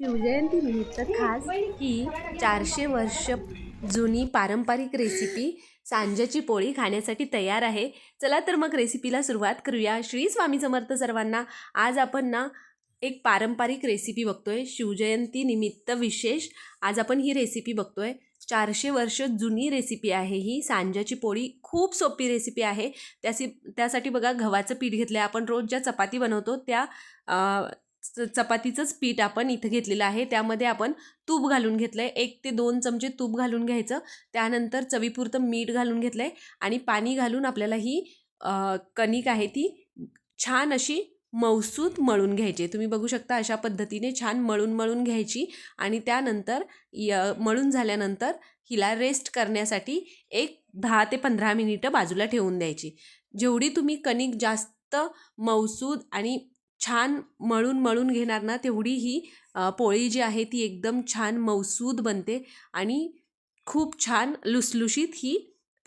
शिवजयंतीनिमित्त खास ही चारशे वर्ष जुनी पारंपरिक रेसिपी सांज्याची पोळी खाण्यासाठी तयार आहे. चला तर मग रेसिपीला सुरुवात करूया. श्री स्वामी समर्थ सर्वांना आज आपण ना एक पारंपरिक रेसिपी बघतोय. शिवजयंती निमित्त विशेष आज आपण ही रेसिपी बघतोय. चारशे वर्ष जुनी रेसिपी आहे ही. सांज्याची पोळी खूप सोपी रेसिपी आहे. त्यासी त्यासाठी बघा गव्हाचं पीठ घेतलं आहे आपण रोज ज्या चपाती बनवतो त्या चपातीचंच पीठ आपण इथं घेतलेलं आहे. त्यामध्ये आपण तूप घालून घेतलं आहे एक ते दोन चमचे तूप घालून घ्यायचं. त्यानंतर चवीपुरतं मीठ घालून घेतलं आहे आणि पाणी घालून आपल्याला ही कणिक आहे ती छान अशी मौसूत मळून घ्यायची. तुम्ही बघू शकता अशा पद्धतीने छान मळून मळून घ्यायची. आणि त्यानंतर य मळून झाल्यानंतर हिला रेस्ट करण्यासाठी एक दहा ते पंधरा मिनिटं बाजूला ठेवून द्यायची. जेवढी तुम्ही कणिक जास्त मौसूद आणि छान मळून मळून घेणार ना तेवढी ही पोळी जी आहे ती एकदम छान मौसूद बनते आणि खूप छान लुसलुशीत ही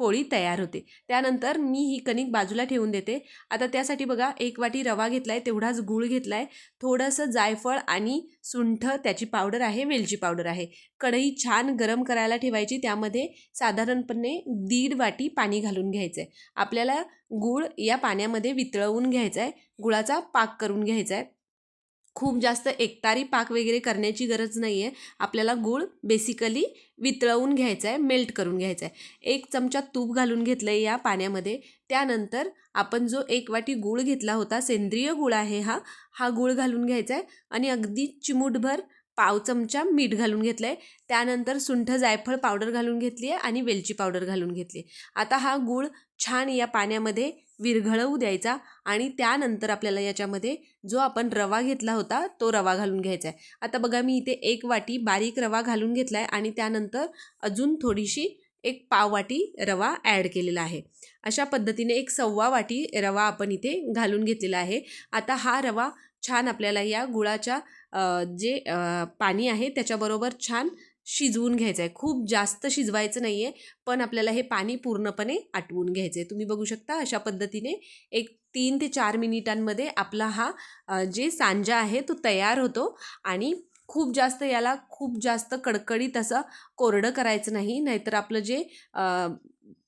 पोळी तयार होते. त्यानंतर मी ही कणिक बाजूला ठेवून देते. आता त्यासाठी बघा एक वाटी रवा घेतला आहे तेवढाच गूळ घेतला आहे थोडंसं जायफळ आणि सुंठ त्याची पावडर आहे वेलची पावडर आहे. कढई छान गरम करायला ठेवायची त्यामध्ये साधारणपणे दीड वाटी पाणी घालून घ्यायचं आहे आपल्याला गूळ या पाण्यामध्ये वितळवून घ्यायचा आहे गुळाचा पाक करून घ्यायचा आहे खूप जास्त एकतारी पाक वगैरे करण्याची गरज नाही आहे आपल्याला गूळ बेसिकली वितळवून घ्यायचा आहे मेल्ट करून घ्यायचा आहे एक चमचा तूप घालून घेतलं आहे या पाण्यामध्ये. त्यानंतर आपण जो एक वाटी गूळ घेतला होता सेंद्रिय गूळ आहे हा हा गूळ घालून घ्यायचा आहे आणि अगदी चिमूटभर पाव चमचा मीठ घालून घेतलं आहे त्यानंतर सुंठ जायफळ पावडर घालून घेतली आहे आणि वेलची पावडर घालून घेतली आहे आता हा गूळ छान या पाण्यामध्ये विरघळवू द्यायचा आणि त्यानंतर आपल्याला याच्यामध्ये जो आपण रवा घेतला होता तो रवा घालून घ्यायचा आहे. आता बघा मी इथे एक वाटी बारीक रवा घालून घेतला आहे आणि त्यानंतर अजून थोडीशी एक पाव वाटी रवा ॲड केलेला आहे. अशा पद्धतीने एक सव्वा वाटी रवा आपण इथे घालून घेतलेला आहे. आता हा रवा छान आपल्याला या गुळाच्या जे पाणी आहे त्याच्याबरोबर छान शिजवून घ्यायचं आहे खूप जास्त शिजवायचं नाही आहे पण आपल्याला हे पाणी पूर्णपणे आटवून घ्यायचं आहे तुम्ही बघू शकता अशा पद्धतीने एक तीन ते चार मिनिटांमध्ये आपला हा जे सांजा आहे तो तयार होतो आणि खूप जास्त याला खूप जास्त कडकडीत असं कोरडं करायचं नाही. नाहीतर आपलं जे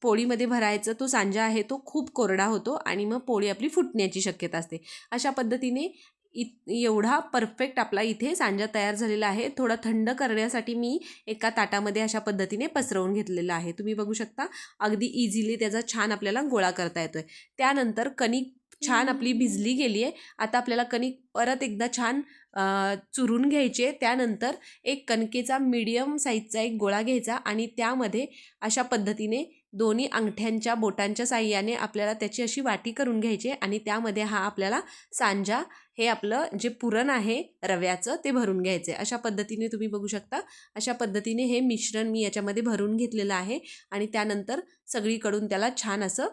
पोळीमध्ये भरायचं तो सांजा आहे तो खूप कोरडा होतो आणि मग पोळी आपली फुटण्याची शक्यता असते. अशा पद्धतीने इत एवढा परफेक्ट आपला इथे सांजा तयार झालेला आहे. थोडा थंड करण्यासाठी मी एका ताटामध्ये अशा पद्धतीने पसरवून घेतलेला आहे. तुम्ही बघू शकता अगदी इझिली त्याचा छान आपल्याला गोळा करता येतोय. त्यानंतर कणिक छान आपली भिजली गेली आहे. आता आपल्याला कणिक परत एकदा छान चुरून घ्यायची आहे. त्यानंतर एक कणकेचा मीडियम साईजचा एक गोळा घ्यायचा आणि त्यामध्ये अशा पद्धतीने दोन्ही अंगठ्यांच्या बोटांच्या साह्याने आपल्याला त्याची अशी वाटी करून घ्यायची आणि त्यामध्ये हा आपल्याला सांजा हे आपलं जे पुरण आहे रव्याचं ते भरून घ्यायचं आहे. अशा पद्धतीने तुम्ही बघू शकता. अशा पद्धतीने हे मिश्रण मी याच्यामध्ये भरून घेतलेलं आहे आणि त्यानंतर सगळीकडून त्याला छान असं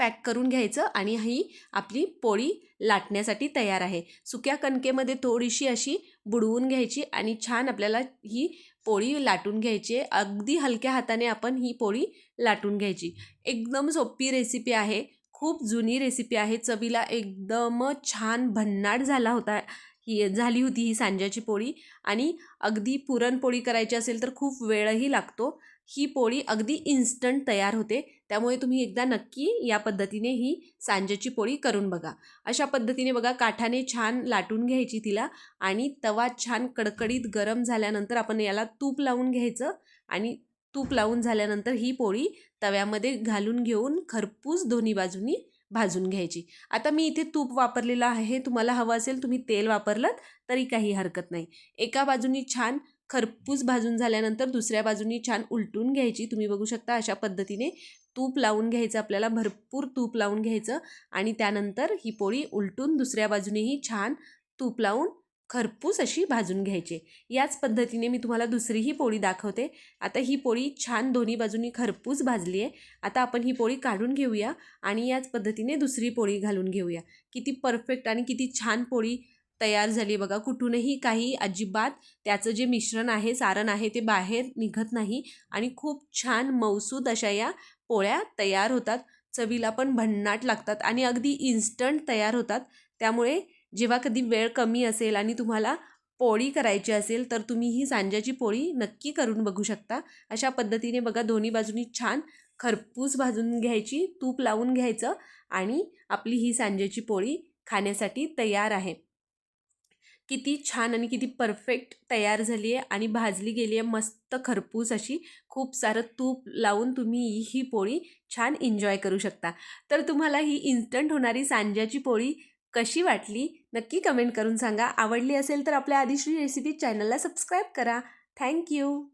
पॅक करून घ्यायचं आणि ही आपली पोळी लाटण्यासाठी तयार आहे. सुक्या कणकेमध्ये थोडीशी अशी बुडवून घ्यायची आणि छान आपल्याला ही पोळी लाटून घ्यायची आहे. अगदी हलक्या हाताने आपण ही पोळी लाटून घ्यायची. एकदम सोपी रेसिपी आहे. खूप जुनी रेसिपी आहे. चवीला एकदम छान भन्नाट झाला होता ही झाली होती ही सांज्याची पोळी. आणि अगदी पुरणपोळी करायची असेल तर खूप वेळही लागतो. ही पोळी अगदी इन्स्टंट तयार होते. त्यामुळे तुम्ही एकदा नक्की या पद्धतीने ही सांज्याची पोळी करून बघा. अशा पद्धतीने बघा काठाने छान लाटून घ्यायची तिला आणि तवा छान कडकडीत गरम झाल्यानंतर आपण याला तूप लावून घ्यायचं आणि तूप लावून झाल्यानंतर ही पोळी तव्यामध्ये घालून घेऊन खरपूस दोन्ही बाजूनी भाजून घ्यायची. आता मी इथे तूप वापरलेलं आहे. तुम्हाला हवं असेल तुम्ही तेल वापरलं तरी काही हरकत नाही. एका बाजूनी छान खरपूस भाजून झाल्यानंतर दुसऱ्या बाजूनी छान उलटून घ्यायची. तुम्ही बघू शकता अशा पद्धतीने तूप लावून घ्यायचं आपल्याला भरपूर तूप लावून घ्यायचं आणि त्यानंतर ही पोळी उलटून दुसऱ्या बाजूनेही छान तूप लावून खरपूस अशी भाजून घ्यायची. याच पद्धतीने मी तुम्हाला दुसरीही पोळी दाखवते. आता ही पोळी छान दोन्ही बाजूनी खरपूस भाजली आहे आता आपण ही पोळी काढून घेऊया आणि याच पद्धतीने दुसरी पोळी घालून घेऊया. किती परफेक्ट आणि किती छान पोळी तयार झाली बघा कुठूनही काही अजिबात त्याचं जे मिश्रण आहे सारण आहे ते बाहेर निघत नाही आणि खूप छान मौसूद अशा या पोळ्या तयार होतात. चवीला पण भन्नाट लागतात आणि अगदी इन्स्टंट तयार होतात. त्यामुळे जेव्हा कधी वेळ कमी असेल आणि तुम्हाला पोळी करायची असेल तर तुम्ही ही सांज्याची पोळी नक्की करून बघू शकता. अशा पद्धतीने बघा दोन्ही बाजूनी छान खरपूस भाजून घ्यायची तूप लावून घ्यायचं आणि आपली ही सांज्याची पोळी खाण्यासाठी तयार आहे. किती छान आणि किती परफेक्ट तयार झाली आहे आणि भाजली गेली आहे मस्त खरपूस अशी. खूप सारं तूप लावून तुम्ही ही पोळी छान एन्जॉय करू शकता. तर तुम्हाला ही इन्स्टंट होणारी सांज्याची पोळी कशी वाटली? नक्की कमेंट करून सांगा. आवडली असेल तर आपल्या आदिश्री रेसिपी चॅनलला सबस्क्राईब करा. Thank you